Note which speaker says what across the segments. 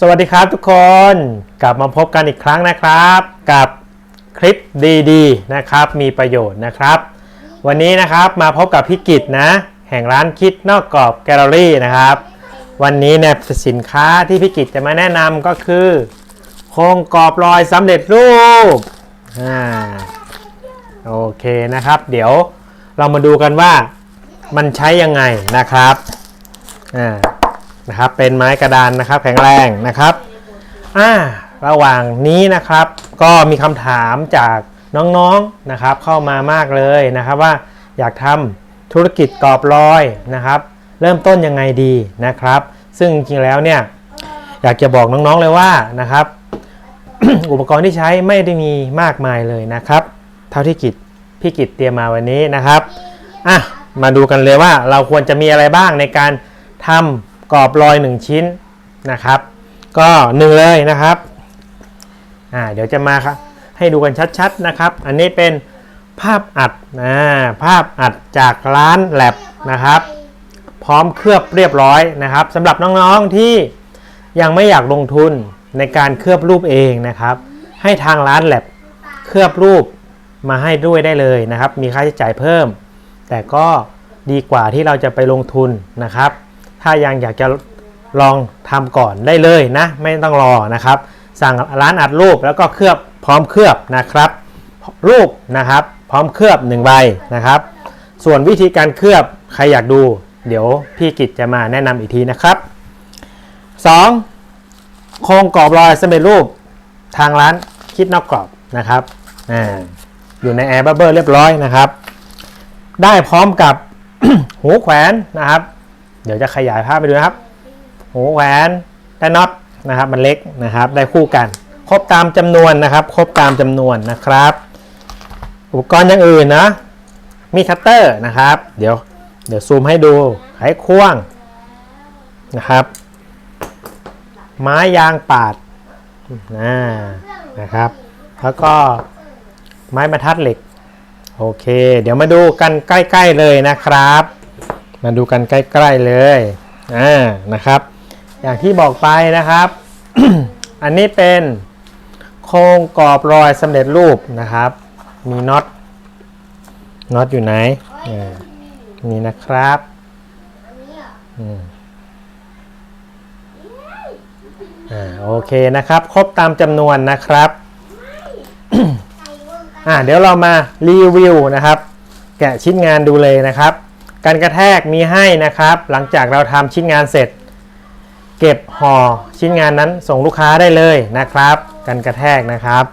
Speaker 1: สวัสดีครับทุกคนกลับมาพบกันอีกครั้งนะครับ กับคลิปดีๆนะครับมีประโยชน์นะครับ วันนี้นะครับมาพบกับพี่กิตนะ แห่งร้านคิดนอกกรอบแกลเลอรี่นะครับ วันนี้เนี่ยสินค้าที่พี่กิตจะมาแนะนำก็คือโครงกรอบลอยสำเร็จรูปอ่าโอเคนะครับ เดี๋ยวเรามาดูกันว่ามันใช้ยังไงนะครับอ่า นะครับ เป็นไม้กระดานนะครับ แข็งแรงนะครับอ่าระหว่างนี้นะครับ ก็มีคำถามจากน้องๆนะครับ เข้ามามากเลยนะครับว่าอยากทำธุรกิจกรอบลอยนะครับ เริ่มต้นยังไงดีนะครับ ซึ่งจริงๆแล้วเนี่ยอยากจะบอกน้องๆเลยว่านะครับ อุปกรณ์ที่ใช้ไม่ได้มีมากมายเลยนะครับ เท่าที่กิจพี่กิจเตรียมมาวันนี้นะครับอะมาดูกันเลยว่าเราควรจะมีอะไรบ้างในการทำ กรอบลอย 1 ชิ้นนะครับ ก็หนึ่งเลยนะครับอ่าเดี๋ยวจะมาครับให้ดูกันชัดๆนะครับ อันนี้เป็นภาพอัดนะภาพอัดจากร้านแลบนะครับ พร้อมเคลือบเรียบร้อยนะครับสำหรับน้องๆที่ยังไม่อยากลงทุนในการเคลือบรูปเองนะครับ ให้ทางร้านแลบเคลือบรูปมาให้ด้วยได้เลยนะครับ มีค่าใช้จ่ายเพิ่ม แต่ก็ดีกว่าที่เราจะไปลงทุนนะครับ ถ้ายังอยากจะลองทำก่อนได้เลยนะ ไม่ต้องรอนะครับ สั่งร้านอัดรูปแล้วก็เคลือบพร้อมเคลือบนะครับ รูปนะครับ พร้อมเคลือบ1ใบนะครับ ส่วนวิธีการเคลือบใครอยากดู เดี๋ยวพี่กิจจะมาแนะนำอีกทีนะครับ 2. โครงกรอบลอยสำเร็จรูปทางร้านคิดนอกกรอบนะครับออยู่ในแอร์บับเบิลเรียบร้อยนะครับ ได้พร้อมกับหูแขวนนะครับ เดี๋ยวจะขยายภาพไปดูนะครับหูแหวนและน็อตนะครับ มันเล็กนะครับ ได้คู่กัน ครบตามจำนวนนะครับ ครบตามจำนวนนะครับ อุปกรณ์อย่างอื่นนะมีคัตเตอร์นะครับ เดี๋ยวเดี๋ยวซูมให้ดูไขควงนะครับ ไม้ยางปาดนะนะครับ แล้วก็ไม้บรรทัดเหล็ก โอเค เดี๋ยวมาดูกันใกล้ ๆ เลยนะครับ มาดูกันใกล้ๆเลยอ่านะครับ อย่างที่บอกไปนะครับ อันนี้เป็นโครงกรอบรอยสำเร็จรูปนะครับ มีน็อตน็อตอยู่ไหนนี่นะครับออ่าโอเคนะครับ ครบตามจำนวนนะครับอ่าเดี๋ยวเรามารีวิวนะครับ แกะชิ้นงานดูเลยนะครับ การกระแทกมีให้นะครับ หลังจากเราทำชิ้นงานเสร็จ เก็บห่อชิ้นงานนั้นส่งลูกค้าได้เลยนะครับการกระแทกนะครับ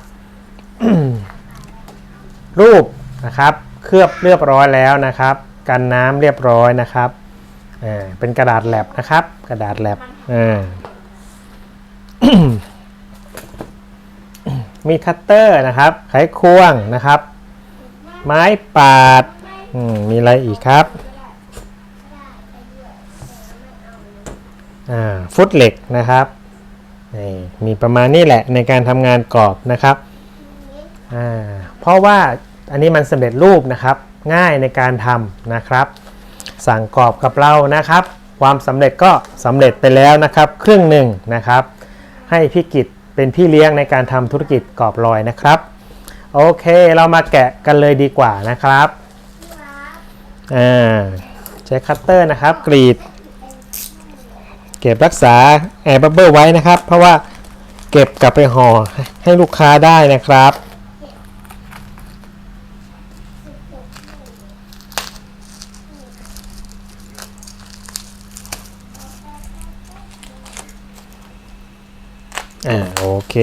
Speaker 1: รูปนะครับเคลือบเรียบร้อยแล้วนะครับ กันน้ำเรียบร้อยนะครับอ่าเป็นกระดาษแลบนะครับ กระดาษแลบอ่ามีคัตเตอร์นะครับไขควงนะครับ ไม้ปาดมมีอะไรอีกครับอ่า ฟุตเหล็กนะครับมีประมาณนี้แหละในการทำงานกรอบนะครับเพราะว่าอันนี้มันสำเร็จรูปนะครับ ง่ายในการทำนะครับ สั่งกรอบกับเรานะครับ ความสำเร็จก็สำเร็จไปแล้วนะครับ ครึ่งหนึ่งนะครับ ให้พี่กิจเป็นพี่เลี้ยงในการทำธุรกิจกรอบลอยนะครับ โอเคเรามาแกะกันเลยดีกว่านะครับใช้คัตเตอร์นะครับ กรีด เก็บรักษาแอร์บับเบิลไว้นะครับ เพราะว่าเก็บกลับไปห่อให้ลูกค้าได้นะครับ อ่าโอเค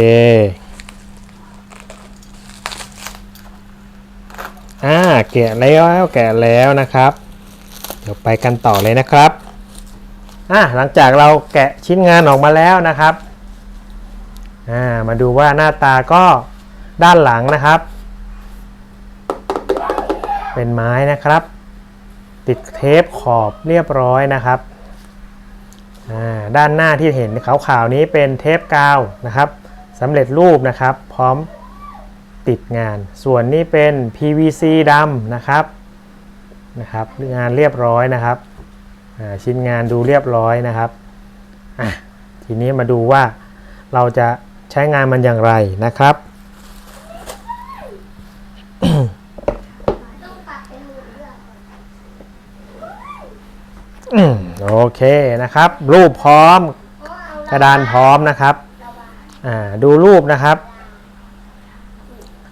Speaker 1: อ่าแกะแล้วแกะแล้วนะครับ เดี๋ยวไปกันต่อเลยนะครับ อ่าหลังจากเราแกะชิ้นงานออกมาแล้วนะครับอ่ามาดูว่าหน้าตาก็ด้านหลังนะครับ เป็นไม้นะครับ ติดเทปขอบเรียบร้อยนะครับอ่าด้านหน้าที่เห็นขาวๆนี้เป็นเทปกาวนะครับสำเร็จรูปนะครับ พร้อมติดงาน ส่วนนี้เป็น PVC ดำนะครับนะครับงานเรียบร้อยนะครับ ชิ้นงานดูเรียบร้อยนะครับทีนี้มาดูว่าเราจะใช้งานมันอย่างไรนะครับโอเคนะครับ รูปพร้อม กระดานพร้อมนะครับดูรูปนะครับ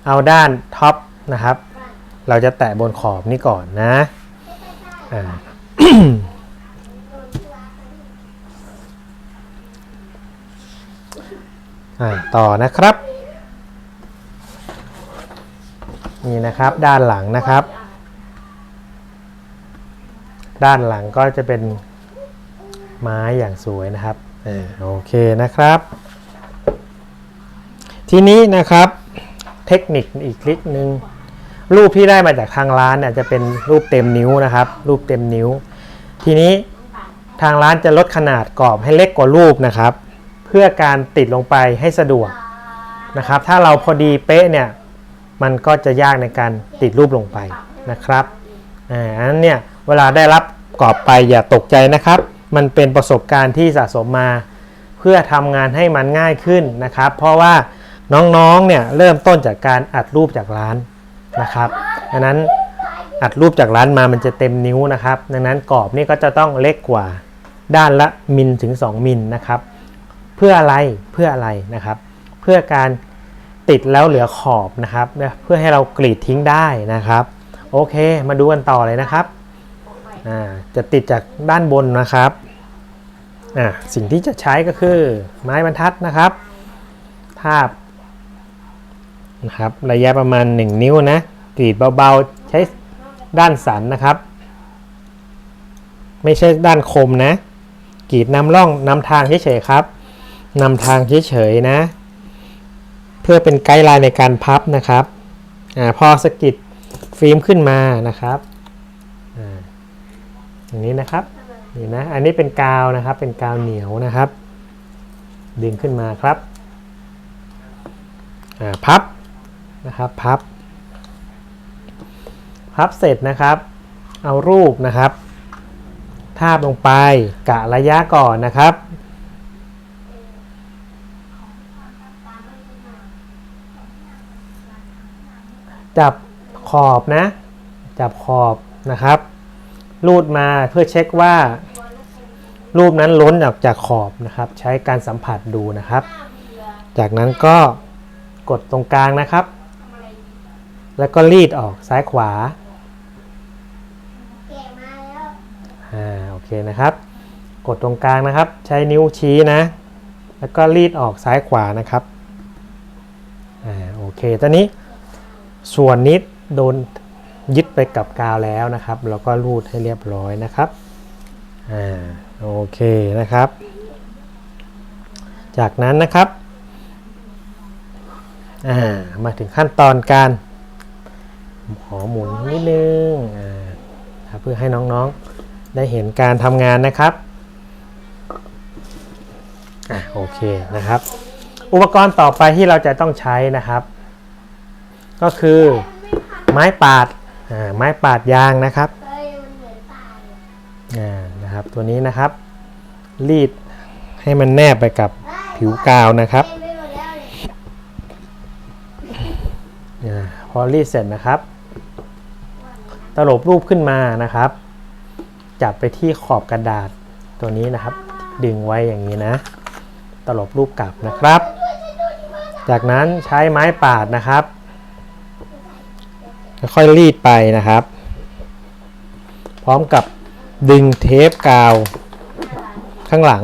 Speaker 1: เอาด้านท็อปนะครับ เราจะแตะบนขอบนี้ก่อนนะอ่า อ่า ต่อนะครับ นี่นะครับด้านหลังนะครับ ด้านหลังก็จะเป็นไม้อย่างสวยนะครับอโอเคนะครับ ทีนี้นะครับเทคนิคอีกคลิกหนึ่งรูปที่ได้มาจากทางร้านเนี่ยจะเป็นรูปเต็มนิ้วนะครับ รูปเต็มนิ้ว ทีนี้ทางร้านจะลดขนาดกรอบให้เล็กกว่ารูปนะครับ เพื่อการติดลงไปให้สะดวกนะครับ ถ้าเราพอดีเป๊ะเนี่ยมันก็จะยากในการติดรูปลงไปนะครับอ่าอันนั้นเนี่ยเวลาได้รับกรอบไปอย่าตกใจนะครับ มันเป็นประสบการณ์ที่สะสมมา เพื่อทำงานให้มันง่ายขึ้นนะครับ เพราะว่าน้องๆเนี่ยเริ่มต้นจากการอัดรูปจากร้านนะครับดังนั้นอัดรูปจากร้านมามันจะเต็มนิ้วนะครับ ดังนั้นกรอบนี่ก็จะต้องเล็กกว่าด้านละมิลถึง 2 มิลนะครับ เพื่ออะไรเพื่ออะไรนะครับ เพื่อการติดแล้วเหลือขอบนะครับเพื่อให้เรากรีดทิ้งได้นะครับ โอเค มาดูกันต่อเลยนะครับอ่าจะติดจากด้านบนนะครับอะสิ่งที่จะใช้ก็คือไม้บรรทัดนะครับ ทาบนะครับระยะประมาณ 1 นิ้วนะกรีดเบาๆใช้ด้านสันนะครับ ไม่ใช่ด้านคมนะกรีดนำร่องนำทางเฉยๆครับ นำทางเฉยๆนะ เพื่อเป็นไกด์ไลน์ในการพับนะครับอพอสกิดฟิล์มขึ้นมานะครับอย่างนี้นะครับนี่นะอันนี้เป็นกาวนะครับ เป็นกาวเหนียวนะครับ ดึงขึ้นมาครับพับนะครับพับ พับเสร็จนะครับ เอารูปนะครับ ทาบลงไปกะระยะก่อนนะครับ จับขอบนะ จับขอบนะครับรูดมาเพื่อเช็คว่า รูปนั้นล้นออกจากขอบนะครับ ใช้การสัมผัสดูนะครับ จากนั้นก็กดตรงกลางนะครับ แล้วก็รีดออกซ้ายขวา
Speaker 2: แกะมาแล้ว
Speaker 1: อ่าโอเคนะครับ กดตรงกลางนะครับ ใช้นิ้วชี้นะ แล้วก็รีดออกซ้ายขวานะครับอ่าโอเคตอนนี้ ส่วนนี้โดนยึดไปกับกาวแล้วนะครับเราก็รูดให้เรียบร้อยนะครับอ่าโอเคนะครับ จากนั้นนะครับอ่ามาถึงขั้นตอนการขอหมุนนิดนึงอ่าครับเพื่อให้น้องๆได้เห็นการทำงานนะครับอะโอเคนะครับ อุปกรณ์ต่อไปที่เราจะต้องใช้นะครับ ก็คือไม้ปาดอ่าไม้ปาดยางนะครับ
Speaker 2: เฮ้ยมันเหมือนตายเลย
Speaker 1: อ่านะครับ ตัวนี้นะครับ รีดให้มันแนบไปกับผิวกาวนะครับ
Speaker 2: เต็มไปหมดแล้วเนี่ย
Speaker 1: อาพอรีดเสร็จนะครับ ตลบรูปขึ้นมานะครับ จับไปที่ขอบกระดาษตัวนี้นะครับ ดึงไว้อย่างนี้นะ ตลบรูปกลับนะครับ จากนั้นใช้ไม้ปาดนะครับ ค่อยๆรีดไปนะครับ พร้อมกับดึงเทปกาวข้างหลัง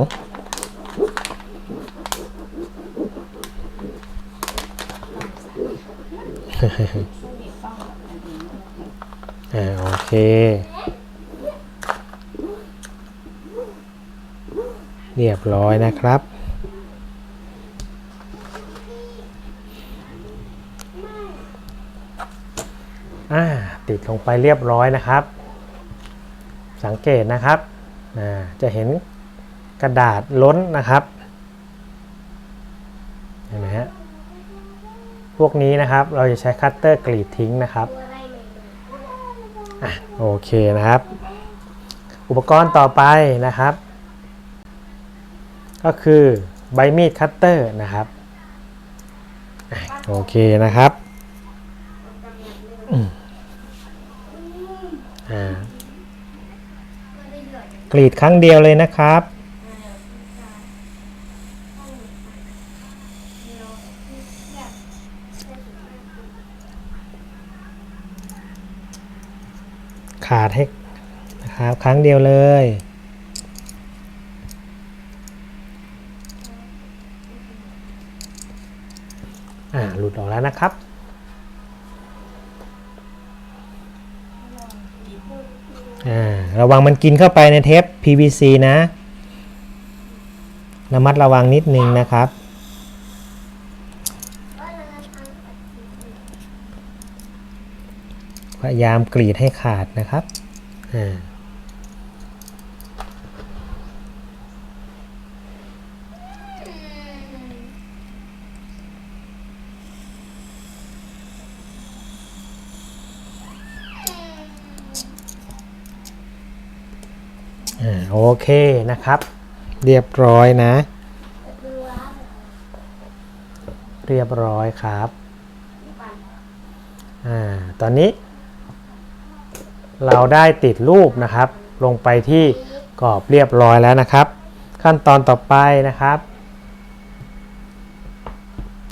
Speaker 1: อ่าโอเค เรียบร้อยนะครับ ติดลงไปเรียบร้อยนะครับ สังเกตนะครับจะเห็นกระดาษล้นนะครับเห็นไหมฮะพวกนี้นะครับเราจะใช้คัตเตอร์กรีดทิ้งนะครับ
Speaker 2: อะ
Speaker 1: โอเคนะครับ อุปกรณ์ต่อไปนะครับ ก็คือใบมีดคัตเตอร์นะครับอโอเคนะครับ อืม กรีดครั้งเดียวเลยนะครับ ขาดให้นะครับครั้งเดียวเลยอ่าหลุดออกแล้วนะครับ ระวังมันกินเข้าไปในเทป PVC นะระมัดระวังนิดนึงนะครับ พยายามกรีดให้ขาดนะครับอ่า อ่าโอเคนะครับ เรียบร้อยนะ เรียบร้อยครับอ่าตอนนี้ เราได้ติดรูปนะครับ ลงไปที่กรอบเรียบร้อยแล้วนะครับ ขั้นตอนต่อไปนะครับ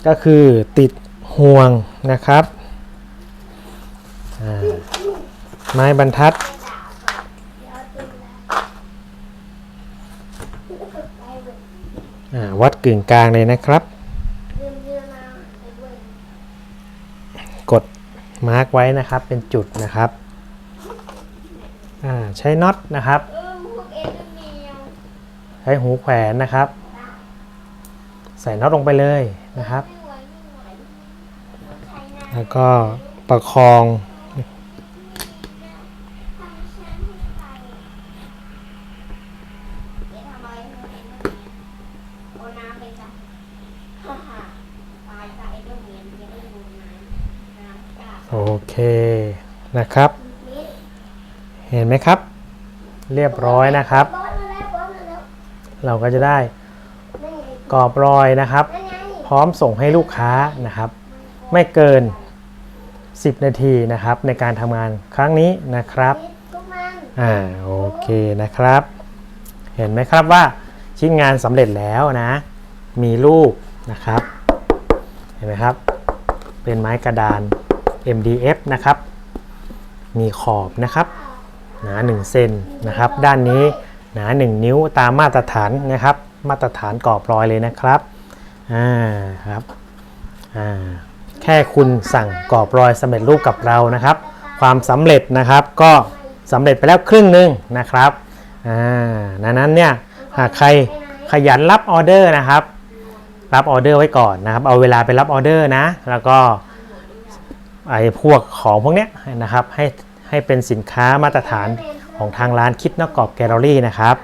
Speaker 1: ก็คือติดห่วงนะครับอ่าไม้บรรทัด
Speaker 2: ยวตึงแล้วไปเบิด
Speaker 1: อ่า วัดกึ่งกลางเลยนะครับ กดมาร์กไว้นะครับเป็นจุดนะครับใช้น็อตนะครับ ใช้หูแขวนนะครับ ใส่น็อตลงไปเลยนะครับ แล้วก็ประคอง
Speaker 2: ทำชั้นให้ใครเดี๋ยวทำอะไรให้เอ็นเมียเอาน้ำไปจ้ะฮ่าฮ่าตายจ้ะเอ็นเมียเอ็นเมียน้ำน้ำจ้ะ
Speaker 1: โอ เคนะครับ
Speaker 2: นิด
Speaker 1: เห็นไหมครับ เรียบร้อยนะครับ
Speaker 2: บอสมาแล้วบอสมาแล้ว
Speaker 1: เราก็จะได้
Speaker 2: นั่นไง
Speaker 1: กรอบรอยนะครับ
Speaker 2: นั่นไง
Speaker 1: พร้อมส่งให้ลูกค้านะครับ ไม่เกิน 10 นาทีนะครับ ในการทำงานครั้งนี้นะครับ
Speaker 2: นิดพวกมัน
Speaker 1: อ่าโอเคนะครับ เห็นไหมครับว่าชิ้นงานสำเร็จแล้วนะ มีรูปนะครับ เห็นไหมครับ เป็นไม้กระดาน MDF นะครับ มีขอบนะครับ หนา 1 เซนนะครับ ด้านนี้หนา 1 นิ้วตามมาตรฐานนะครับ มาตรฐานกรอบรอยเลยนะครับอ่าครับอ่าแค่คุณสั่งกรอบรอยสำเร็จรูปกับเรานะครับ ความสำเร็จนะครับก็สำเร็จไปแล้วครึ่งหนึ่งนะครับอ่าดังนั้นเนี่ยหากใครขยันรับออเดอร์นะครับ รับออเดอร์ไว้ก่อนนะครับ เอาเวลาไปรับออเดอร์นะ แล้วก็ ไอ้พวกของพวกเนี้ยนะครับให้ให้เป็นสินค้ามาตรฐานของทางร้านคิดนอกกรอบแกลเลอรี่นะครับ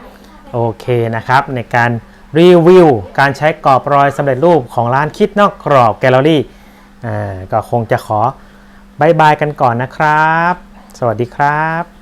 Speaker 1: โอเคนะครับในการรีวิวการใช้กรอบรอยสำเร็จรูปของร้านคิดนอกกรอบแกลเลอรี่อ่าก็คงจะขอบายบายกันก่อนนะครับ สวัสดีครับ